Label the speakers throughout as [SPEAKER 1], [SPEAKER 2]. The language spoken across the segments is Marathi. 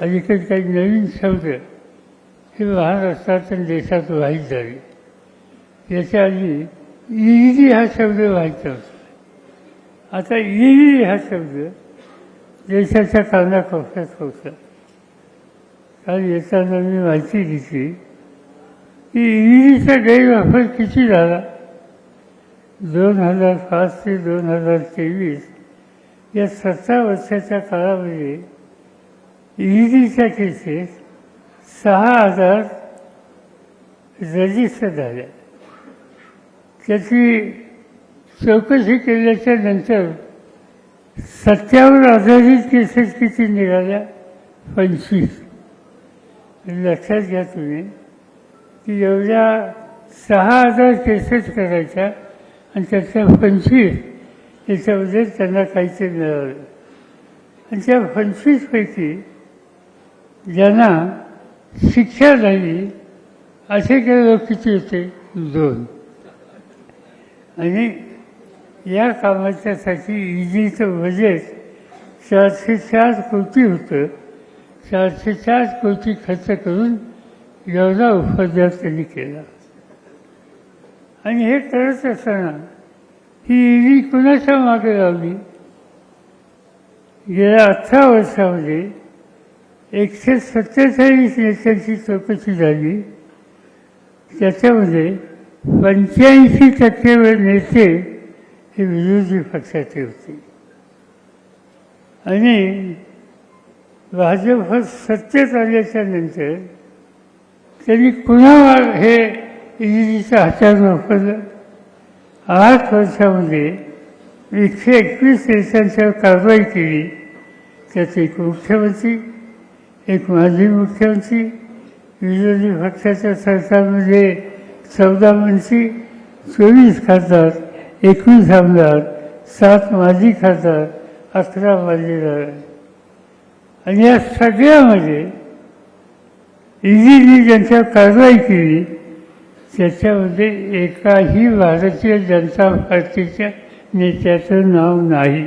[SPEAKER 1] अलीकडे काही नवीन शब्द हे महाराष्ट्रात आणि देशात वाहीत झाले याच्या आधी ईडी हा शब्द व्हायचा होता आता ईडी हा शब्द देशाच्या कानाकोपऱ्यात होता. काल येताना मी माहिती घेतली. की ईडीचा गैरवापर किती झाला? दोन हजार पाच ते दोन हजार तेवीस या सतरा वर्षाच्या काळामध्ये ईडीच्या केसेस सहा हजार रजिस्टर झाल्या त्याची चौकशी केल्याच्यानंतर सत्यावर आधारित केसेस किती निघाल्या? पंचवीस. लक्षात घ्या तुम्ही की एवढ्या सहा हजार केसेस करायच्या आणि त्याच्या पंचवीस याच्यामध्ये त्यांना काहीतरी मिळालं. आणि त्या पंचवीसपैकी ज्यांना शिक्षा झाली असे काही लोक किती होते दोन. आणि या कामाच्यासाठी ईडीचं बजेट चारशे चार कोटी होतं. चारशे चार कोटी खर्च करून एवढा उपद्रव त्यांनी केला. आणि हे करत असताना ही ईडी कुणाच्या मागे लावली? गेल्या अठरा वर्षामध्ये एकशे सत्तेचाळीस नेत्यांची चौकशी झाली. त्याच्यामध्ये पंच्याऐंशी टक्के नेते हे विरोधी पक्षाचे होते. आणि भाजप सत्तेत आल्याच्यानंतर त्यांनी पुन्हा हे ईडीचं हातात वापरलं. आठ वर्षामध्ये एकशे एकवीस देशांच्यावर कारवाई केली. त्याचे मुख्यमंत्री एक माजी मुख्यमंत्री विरोधी पक्षाच्या सरकारमध्ये चौदा मंत्री चोवीस खासदार एकवीस आमदार सात माजी खासदार अकरा माजीदार आणि या सगळ्यामध्ये ईडीने ज्यांच्या कारवाई केली त्याच्यामध्ये एकाही भारतीय जनता पार्टीच्या नेत्याचं नाव नाही.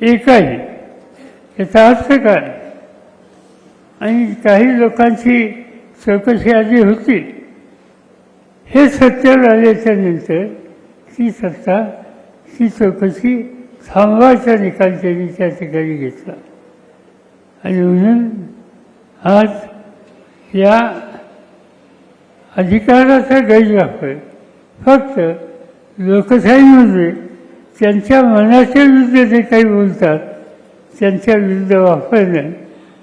[SPEAKER 1] एकाही. त्याचा अर्थ काय? आणि काही लोकांची चौकशी आधी होती. हे सत्यावर आल्याच्यानंतर ती सत्ता ती चौकशी थांबवायचा निकाल त्यांनी त्या ठिकाणी घेतला. आणि म्हणून आज या अधिकाराचा गैरवापर फक्त लोकशाहीमध्ये त्यांच्या मनाच्या विरुद्ध जे काही बोलतात त्यांच्या विरुद्ध वापरणं